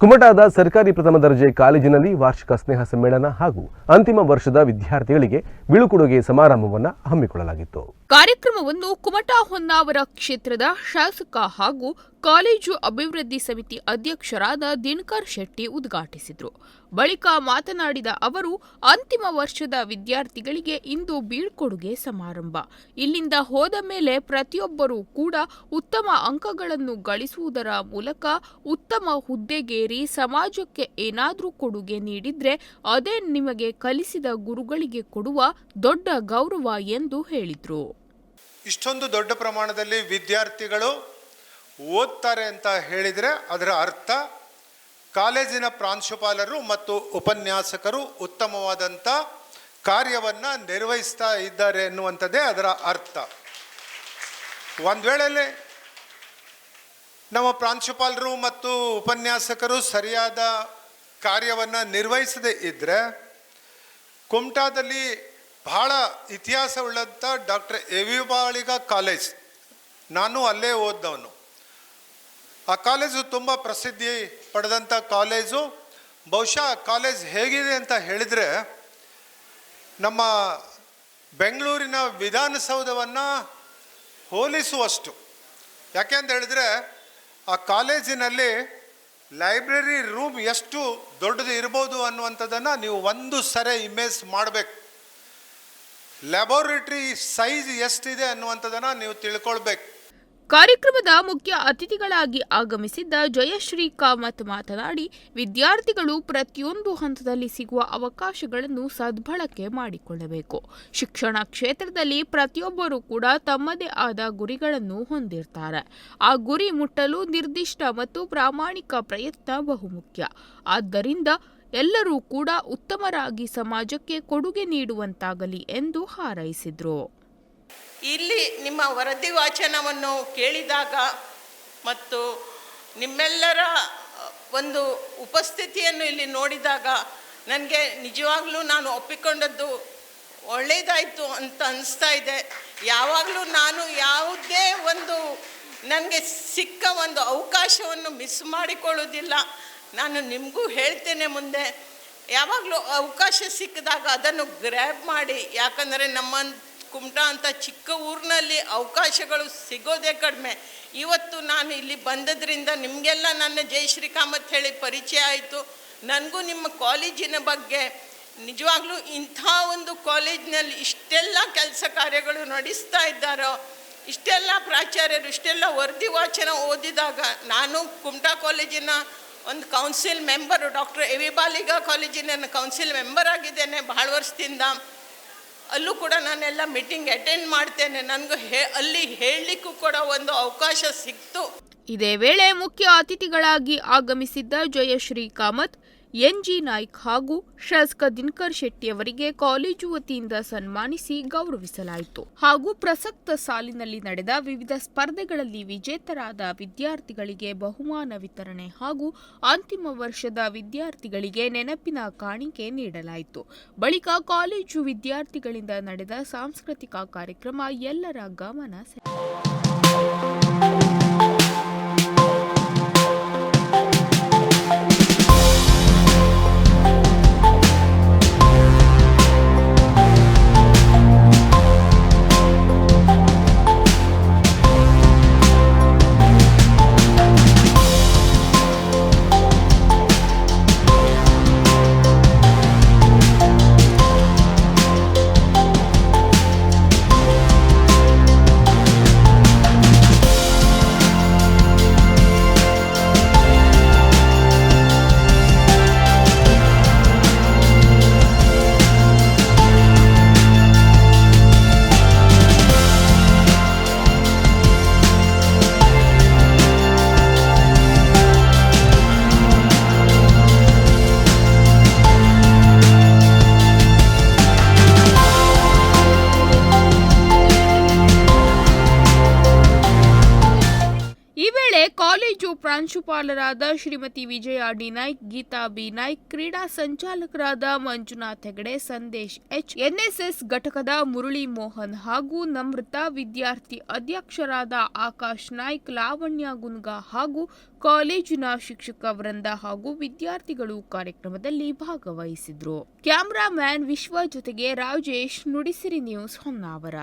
ಕುಮಟಾದ ಸರ್ಕಾರಿ ಪ್ರಥಮ ದರ್ಜೆ ಕಾಲೇಜಿನಲ್ಲಿ ವಾರ್ಷಿಕ ಸ್ನೇಹ ಸಮ್ಮೇಳನ ಹಾಗೂ ಅಂತಿಮ ವರ್ಷದ ವಿದ್ಯಾರ್ಥಿಗಳಿಗೆ ಬೀಳುಕೊಡುಗೆ ಸಮಾರಂಭವನ್ನು ಹಮ್ಮಿಕೊಳ್ಳಲಾಗಿತ್ತು. ಕಾರ್ಯಕ್ರಮವನ್ನು ಕುಮಟಾ ಹೊನ್ನಾವರ ಕ್ಷೇತ್ರದ ಶಾಸಕ ಹಾಗೂ ಕಾಲೇಜು ಅಭಿವೃದ್ಧಿ ಸಮಿತಿ ಅಧ್ಯಕ್ಷರಾದ ದಿನಕರ್ ಶೆಟ್ಟಿ ಉದ್ಘಾಟಿಸಿದರು. ಬಳಿಕ ಮಾತನಾಡಿದ ಅವರು, ಅಂತಿಮ ವರ್ಷದ ವಿದ್ಯಾರ್ಥಿಗಳಿಗೆ ಇಂದು ಬೀಳ್ಕೊಡುಗೆ ಸಮಾರಂಭ. ಇಲ್ಲಿಂದ ಹೋದ ಮೇಲೆ ಪ್ರತಿಯೊಬ್ಬರೂ ಕೂಡ ಉತ್ತಮ ಅಂಕಗಳನ್ನು ಗಳಿಸುವುದರ ಮೂಲಕ ಉತ್ತಮ ಹುದ್ದೆಗೇರಿ ಸಮಾಜಕ್ಕೆ ಏನಾದರೂ ಕೊಡುಗೆ ನೀಡಿದ್ರೆ ಅದೇ ನಿಮಗೆ ಕಲಿಸಿದ ಗುರುಗಳಿಗೆ ಕೊಡುವ ದೊಡ್ಡ ಗೌರವ ಎಂದು ಹೇಳಿದರು. ಇಷ್ಟೊಂದು ದೊಡ್ಡ ಪ್ರಮಾಣದಲ್ಲಿ ವಿದ್ಯಾರ್ಥಿಗಳು ಓದ್ತಾರೆ ಅಂತ ಹೇಳಿದರೆ ಅದರ ಅರ್ಥ ಕಾಲೇಜಿನ ಪ್ರಾಂಶುಪಾಲರು ಮತ್ತು ಉಪನ್ಯಾಸಕರು ಉತ್ತಮವಾದಂಥ ಕಾರ್ಯವನ್ನು ನಿರ್ವಹಿಸ್ತಾ ಇದ್ದಾರೆ ಎನ್ನುವಂಥದ್ದೇ ಅದರ ಅರ್ಥ. ಒಂದು ವೇಳೆಯಲ್ಲಿ ನಮ್ಮ ಪ್ರಾಂಶುಪಾಲರು ಮತ್ತು ಉಪನ್ಯಾಸಕರು ಸರಿಯಾದ ಕಾರ್ಯವನ್ನು ನಿರ್ವಹಿಸದೇ ಇದ್ದರೆ ಕುಮಟಾದಲ್ಲಿ ಬಹಳ ಇತಿಹಾಸವುಳ್ಳಂಥ doctor A V Baliga college. ನಾನು ಅಲ್ಲೇ ಓದ್ದವನು. ಆ ಕಾಲೇಜು ತುಂಬ ಪ್ರಸಿದ್ಧಿ ಪಡೆದಂಥ ಕಾಲೇಜು. ಬಹುಶಃ ಕಾಲೇಜ್ ಹೇಗಿದೆ ಅಂತ ಹೇಳಿದರೆ, ನಮ್ಮ ಬೆಂಗಳೂರಿನ ವಿಧಾನಸೌಧವನ್ನು ಹೋಲಿಸುವಷ್ಟು. ಯಾಕೆ ಅಂತ ಹೇಳಿದ್ರೆ, ಆ ಕಾಲೇಜಿನಲ್ಲಿ ಲೈಬ್ರರಿ ರೂಮ್ ಎಷ್ಟು ದೊಡ್ಡದು ಇರ್ಬೋದು ಅನ್ನುವಂಥದ್ದನ್ನು ನೀವು ಒಂದು ಸರಿ ಇಮೇಜ್ ಮಾಡಬೇಕು. ಲ್ಯಾಬೋರೇಟ್ರಿ ಸೈಜ್ ಎಷ್ಟಿದೆ ಅನ್ನುವಂಥದ್ದನ್ನು ನೀವು ತಿಳ್ಕೊಳ್ಬೇಕು. ಕಾರ್ಯಕ್ರಮದ ಮುಖ್ಯ ಅತಿಥಿಗಳಾಗಿ ಆಗಮಿಸಿದ್ದ ಜಯಶ್ರೀ ಕಾಮತ್ ಮಾತನಾಡಿ, ವಿದ್ಯಾರ್ಥಿಗಳು ಪ್ರತಿಯೊಂದು ಹಂತದಲ್ಲಿ ಸಿಗುವ ಅವಕಾಶಗಳನ್ನು ಸದ್ಬಳಕೆ ಮಾಡಿಕೊಳ್ಳಬೇಕು. ಶಿಕ್ಷಣ ಕ್ಷೇತ್ರದಲ್ಲಿ ಪ್ರತಿಯೊಬ್ಬರೂ ಕೂಡ ತಮ್ಮದೇ ಆದ ಗುರಿಗಳನ್ನು ಹೊಂದಿರ್ತಾರೆ. ಆ ಗುರಿ ಮುಟ್ಟಲು ನಿರ್ದಿಷ್ಟ ಮತ್ತು ಪ್ರಾಮಾಣಿಕ ಪ್ರಯತ್ನ ಬಹುಮುಖ್ಯ. ಆದ್ದರಿಂದ ಎಲ್ಲರೂ ಕೂಡ ಉತ್ತಮರಾಗಿ ಸಮಾಜಕ್ಕೆ ಕೊಡುಗೆ ನೀಡುವಂತಾಗಲಿ ಎಂದು ಹಾರೈಸಿದರು. ಇಲ್ಲಿ ನಿಮ್ಮ ವರದಿ ವಾಚನವನ್ನು ಕೇಳಿದಾಗ ಮತ್ತು ನಿಮ್ಮೆಲ್ಲರ ಒಂದು ಉಪಸ್ಥಿತಿಯನ್ನು ಇಲ್ಲಿ ನೋಡಿದಾಗ ನನಗೆ ನಿಜವಾಗ್ಲೂ ನಾನು ಒಪ್ಪಿಕೊಂಡದ್ದು ಒಳ್ಳೆಯದಾಯಿತು ಅಂತ ಅನಿಸ್ತಾ ಇದೆ. ಯಾವಾಗಲೂ ನಾನು ಯಾವುದೇ ಒಂದು ನನಗೆ ಸಿಕ್ಕ ಒಂದು ಅವಕಾಶವನ್ನು ಮಿಸ್ ಮಾಡಿಕೊಳ್ಳೋದಿಲ್ಲ ನಾನು ನಿಮಗೂ ಹೇಳ್ತೇನೆ ಮುಂದೆ. ಯಾವಾಗಲೂ ಅವಕಾಶ ಸಿಕ್ಕಿದಾಗ ಅದನ್ನು ಗ್ರ್ಯಾಬ್ ಮಾಡಿ. ಯಾಕಂದರೆ ನಮ್ಮ ಕುಮಟಾ ಅಂತ ಚಿಕ್ಕ ಊರಿನಲ್ಲಿ ಅವಕಾಶಗಳು ಸಿಗೋದೇ ಕಡಿಮೆ. ಇವತ್ತು ನಾನು ಇಲ್ಲಿ ಬಂದದ್ರಿಂದ ನಿಮಗೆಲ್ಲ ನನ್ನ ಜಯಶ್ರೀ ಕಾಮತ್ ಹೇಳಿ ಪರಿಚಯ ಆಯಿತು. ನನಗೂ ನಿಮ್ಮ ಕಾಲೇಜಿನ ಬಗ್ಗೆ ನಿಜವಾಗ್ಲೂ ಇಂಥ ಒಂದು ಕಾಲೇಜಿನಲ್ಲಿ ಇಷ್ಟೆಲ್ಲ ಕೆಲಸ ಕಾರ್ಯಗಳು ನಡೆಸ್ತಾ ಇದ್ದಾರೋ, ಇಷ್ಟೆಲ್ಲ ಪ್ರಾಚಾರ್ಯರು, ಇಷ್ಟೆಲ್ಲ ವರದಿ ವಾಚನ ಓದಿದಾಗ ನಾನು ಕುಮಟಾ ಕಾಲೇಜಿನ ಒಂದು council member doctor A V Baliga ಕಾಲೇಜಿನ ಕೌನ್ಸಿಲ್ ಮೆಂಬರ್ ಆಗಿದ್ದೇನೆ. ಬಹಳ ವರ್ಷದಿಂದ ಅಲ್ಲೂ ಕೂಡ ನಾನೆಲ್ಲ ಮೀಟಿಂಗ್ ಅಟೆಂಡ್ ಮಾಡ್ತೇನೆ. ನನಗೂ ಹೇ, ಅಲ್ಲಿ ಹೇಳಲಿಕ್ಕೂ ಕೂಡ ಒಂದು ಅವಕಾಶ ಸಿಕ್ತು. ಇದೇ ವೇಳೆ ಮುಖ್ಯ ಅತಿಥಿಗಳಾಗಿ ಆಗಮಿಸಿದ್ದ ಜಯಶ್ರೀ ಕಾಮತ್ ಎನ್ಜಿ ನಾಯ್ಕ್ ಹಾಗೂ ಶಾಸಕ ದಿನಕರ್ ಶೆಟ್ಟಿ ಅವರಿಗೆ ಕಾಲೇಜು ವತಿಯಿಂದ ಸನ್ಮಾನಿಸಿ ಗೌರವಿಸಲಾಯಿತು. ಹಾಗೂ ಪ್ರಸಕ್ತ ಸಾಲಿನಲ್ಲಿ ನಡೆದ ವಿವಿಧ ಸ್ಪರ್ಧೆಗಳಲ್ಲಿ ವಿಜೇತರಾದ ವಿದ್ಯಾರ್ಥಿಗಳಿಗೆ ಬಹುಮಾನ ವಿತರಣೆ ಹಾಗೂ ಅಂತಿಮ ವರ್ಷದ ವಿದ್ಯಾರ್ಥಿಗಳಿಗೆ ನೆನಪಿನ ಕಾಣಿಕೆ ನೀಡಲಾಯಿತು. ಬಳಿಕ ಕಾಲೇಜು ವಿದ್ಯಾರ್ಥಿಗಳಿಂದ ನಡೆದ ಸಾಂಸ್ಕೃತಿಕ ಕಾರ್ಯಕ್ರಮ ಎಲ್ಲರ ಗಮನ ಸೆಳೆಯಿತು. ಪ್ರಾಂಶುಪಾಲರಾದ ಶ್ರೀಮತಿ ವಿಜಯ ಡಿ ನಾಯ್ಕ್, ಗೀತಾ ಬಿ ನಾಯ್ಕ್, ಕ್ರೀಡಾ ಸಂಚಾಲಕರಾದ ಮಂಜುನಾಥ್ ಹೆಗಡೆ, ಸಂದೇಶ್ ಎಚ್, ಎನ್ಎಸ್ಎಸ್ ಘಟಕದ ಮುರಳಿ ಮೋಹನ್ ಹಾಗೂ ನಮೃತ ವಿದ್ಯಾರ್ಥಿ ಅಧ್ಯಕ್ಷರಾದ ಆಕಾಶ್ ನಾಯ್ಕ್, ಲಾವಣ್ಯ ಗುನ್ಗಾ ಹಾಗೂ ಕಾಲೇಜಿನ ಶಿಕ್ಷಕ ವೃಂದ ಹಾಗೂ ವಿದ್ಯಾರ್ಥಿಗಳು ಕಾರ್ಯಕ್ರಮದಲ್ಲಿ ಭಾಗವಹಿಸಿದ್ರು. ಕ್ಯಾಮರಾಮ್ಯಾನ್ ವಿಶ್ವ ಜೊತೆಗೆ ರಾಜೇಶ್ ನುಡಿಸಿರಿ ನ್ಯೂಸ್ ಹೊನ್ನಾವರ.